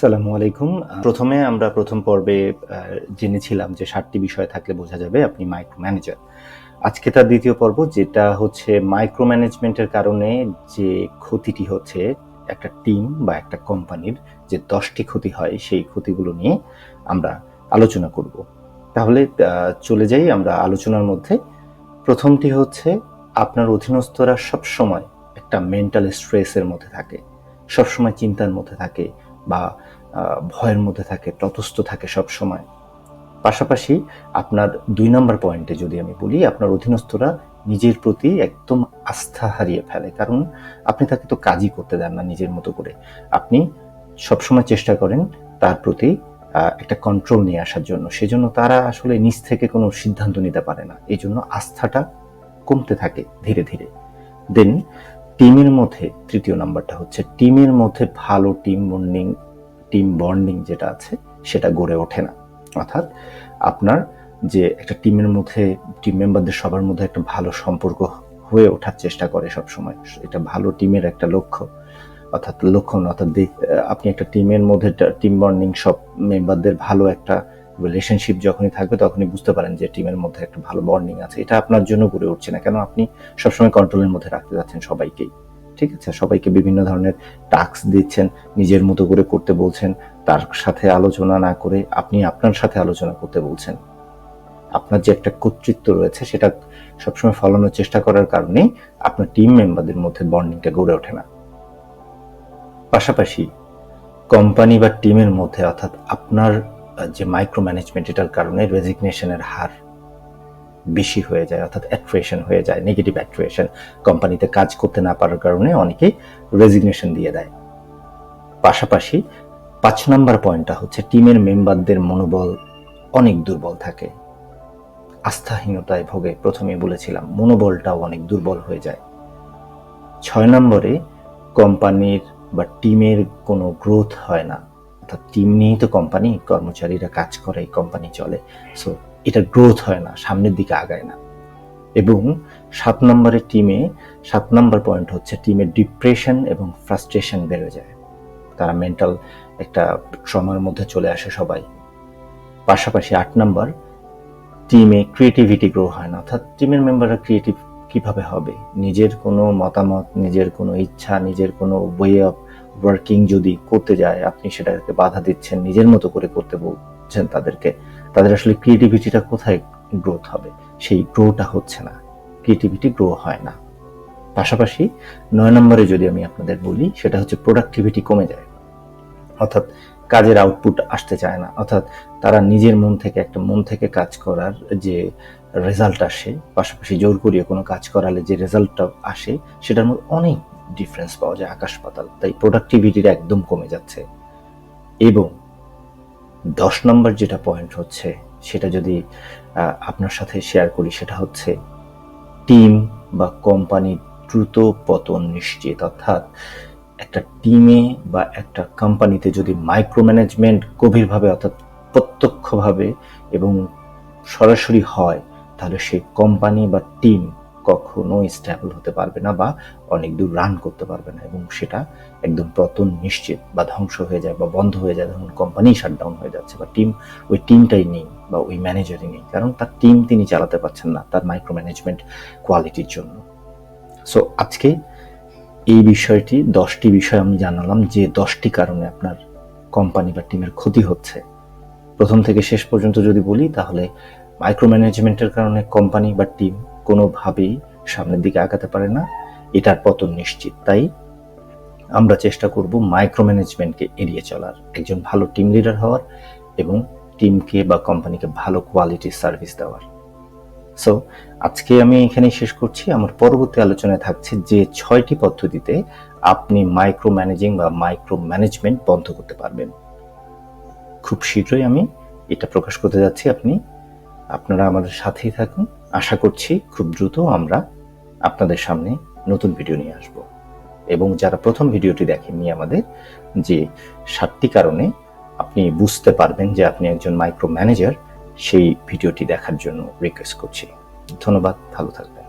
সালামু আলাইকুম। প্রথমে আমরা প্রথম পর্বে জেনেছিলাম যে ষাটটি বিষয় থাকলে বোঝা যাবে আপনি মাইক্রো ম্যানেজার আজকে তার দ্বিতীয় পর্ব, যেটা হচ্ছে মাইক্রো ম্যানেজমেন্টের কারণে যে ক্ষতিটি হচ্ছে একটা টিম বা একটা কোম্পানির যে দশটি ক্ষতি হয়, সেই ক্ষতিগুলো নিয়ে আমরা আলোচনা করব। তাহলে চলে যাই আমরা আলোচনার মধ্যে। প্রথমটি হচ্ছে, আপনার অধীনস্থরা সবসময় একটা মেন্টাল স্ট্রেসের মধ্যে থাকে, সবসময় চিন্তার মধ্যে থাকে বা ভয়ের মধ্যে থাকে, তটস্থ থাকে সব সময় পাশাপাশি আপনার দুই নম্বর পয়েন্টে যদি আমি বলি, আপনার অধীনস্থরা নিজের প্রতি একদম আস্থা হারিয়ে ফেলে। কারণ আপনি তাকে তো কাজই করতে দেন না নিজের মতো করে। আপনি সবসময় চেষ্টা করেন তার প্রতি একটা কন্ট্রোল নিয়ে আসার জন্য। সেজন্য তারা আসলে নিজ থেকে কোনো সিদ্ধান্ত নিতে পারে না। এই জন্য আস্থাটা কমতে থাকে ধীরে ধীরে। দেন টিমের মধ্যে, তৃতীয় নাম্বারটা হচ্ছে টিমের মধ্যে ভালো টিম বন্ডিং টিম বন্ডিং যেটা আছে, সেটা গড়ে ওঠে না। অর্থাৎ আপনার যে একটা টিমের মধ্যে, টিম মেম্বারদের সবার মধ্যে একটা ভালো সম্পর্ক হয়ে ওঠার চেষ্টা করে সব সময় এটা ভালো টিমের একটা লক্ষ্য। অর্থাৎ লক্ষণ অর্থাৎ আপনি একটা টিমের মধ্যে টিম বন্ডিং সব মেম্বারদের ভালো একটা রিলেশনশিপ যখনই থাকবে, তখনই বুঝতে পারেন যে টিমের মধ্যে একটা ভালো বন্ডিং আছে। এটা আপনার জন্য গড়ে উঠছে না। কেন? আপনি সবসময় কন্ট্রোলের মধ্যে রাখতে যাচ্ছেন সবাইকেই। ঠিক আছে, সবাইকে বিভিন্ন ধরনের টাস্ক দিচ্ছেন, নিজের মতো করে করতে বলছেন, তার সাথে আলোচনা না করে আপনি আপনার সাথে আলোচনা করতে বলছেন। আপনার যে একটা কর্তৃত্ব রয়েছে, সেটা সবসময় ফলানোর চেষ্টা করার কারণে আপনার টিম মেম্বারদের মধ্যে বন্ডিংটা গড়ে ওঠে না। পাশাপাশি কোম্পানি বা টিমের মধ্যে অর্থাৎ আপনার যে মাইক্রো ম্যানেজমেন্ট এটার কারণে রেজিগনেশনের হার বেশি হয়ে যায়, অর্থাৎ অ্যাট্রিয়েশন হয়ে যায় নেগেটিভ অ্যাট্রিয়েশন কোম্পানিতে কাজ করতে না পারার কারণে অনেকেই রেজিগনেশন দিয়ে দেয়। পাশাপাশি পাঁচ নাম্বার পয়েন্টটা হচ্ছে টিমের মেম্বারদের মনোবল অনেক দুর্বল থাকে। আস্থাহীনতায় ভোগে প্রথমে বলেছিলাম, মনোবলটাও অনেক দুর্বল হয়ে যায়। ছয় নম্বরে কোম্পানির বা টিমের কোনো গ্রোথ হয় না, অর্থাৎ টিম নিয়েই তো কোম্পানি, কর্মচারীরা কাজ করে কোম্পানি চলে। সো এটা গ্রোথ হয় না, সামনের দিকে আগায় না। এবং সাত নম্বরের টিমে সাত নম্বর পয়েন্ট হচ্ছে টিমের ডিপ্রেশন এবং ফ্রাস্ট্রেশন বেড়ে যায়। তারা মেন্টাল একটা ট্রমার মধ্যে চলে আসে সবাই। পাশাপাশি আট নম্বর টিমে ক্রিয়েটিভিটি গ্রো হয় না। অর্থাৎ টিমের মেম্বাররা ক্রিয়েটিভ কীভাবে হবে? নিজের কোনো মতামত, নিজের কোনো ইচ্ছা, নিজের কোনো ওয়ে অফ ওয়ার্কিং যদি করতে যায়, আপনি সেটাকে বাধা দিচ্ছেন, নিজের মতো করে করতে বলছেন তাদেরকে। তাদের আসলে ক্রিয়েটিভিটিটা কোথায় গ্রোথ হবে? সেই গ্রোটা হচ্ছে না। ক্রিয়েটিভিটি গ্রো হয় না। পাশাপাশি নয় নম্বরে যদি আমি আপনাদের বলি, সেটা হচ্ছে প্রোডাক্টিভিটি কমে যায়। অর্থাৎ কাজের আউটপুট আসতে চায় না। অর্থাৎ তারা নিজের মন থেকে একটা মন থেকে কাজ করার যে রেজাল্ট আসে, পাশাপাশি জোর করিয়ে কোনো কাজ করালে যে রেজাল্টটা আসে, সেটার মধ্যে অনেক ডিফারেন্স পাওয়া যায় আকাশ পাতাল। তাই প্রোডাক্টিভিটিটা একদম কমে যাচ্ছে। এবং দশ নম্বর যেটা পয়েন্ট হচ্ছে, সেটা যদি আপনার সাথে শেয়ার করি, সেটা হচ্ছে টিম বা কোম্পানি দ্রুত পতন নিশ্চিত। অর্থাৎ একটা টিমে বা একটা কোম্পানিতে যদি মাইক্রো ম্যানেজমেন্ট গভীরভাবে, অর্থাৎ প্রত্যক্ষভাবে এবং সরাসরি হয়, তাহলে সেই কোম্পানি বা টিম কখনো স্টেবল হতে পারবে না বা অনেক দূর রান করতে পারবে না এবং সেটা একদম পতন নিশ্চিত বা ধ্বংস হয়ে যায় বা বন্ধ হয়ে যায় ধরুন কোম্পানি শাটডাউন হয়ে যাচ্ছে বা টিম ওই টিমটাই নেই বা ওই ম্যানেজারই নেই। কারণ তার টিম তিনি চালাতে পারছেন না, তার মাইক্রো ম্যানেজমেন্ট কোয়ালিটির জন্য। সো আজকে এই বিষয়টি, দশটি বিষয় আমি জানালাম যে দশটি কারণে আপনার কোম্পানি বা টিমের ক্ষতি হচ্ছে। প্রথম থেকে শেষ পর্যন্ত যদি বলি, তাহলে মাইক্রো ম্যানেজমেন্টের কারণে কোম্পানি বা টিম কোনোভাবেই সামনের দিকে আগাতে পারে না। এটার পতন নিশ্চিত। তাই আমরা চেষ্টা করব মাইক্রো ম্যানেজমেন্টকে এড়িয়ে চলার। একজন ভালো টিম লিডার হওয়ার এবং টিমকে বা কোম্পানিকে ভালো কোয়ালিটির সার্ভিস দেওয়ার। সো আজকে আমি এখানেই শেষ করছি। আমার পরবর্তী আলোচনায় থাকছে যে ছয়টি পদ্ধতিতে আপনি মাইক্রো ম্যানেজিং বা মাইক্রো ম্যানেজমেন্ট বন্ধ করতে পারবেন। খুব শীঘ্রই আমি এটা প্রকাশ করতে যাচ্ছি। আপনি, আপনারা আমাদের সাথেই থাকুন। আশা করছি খুব দ্রুত আমরা আপনাদের সামনে নতুন ভিডিও নিয়ে আসব। এবং যারা প্রথম ভিডিওটি দেখেননি আমাদের, যে সাতটি কারণে আপনি বুঝতে পারবেন যে আপনি একজন মাইক্রো ম্যানেজার সেই ভিডিওটি দেখার জন্য রিকোয়েস্ট করছি। ধন্যবাদ, ভালো থাকবেন।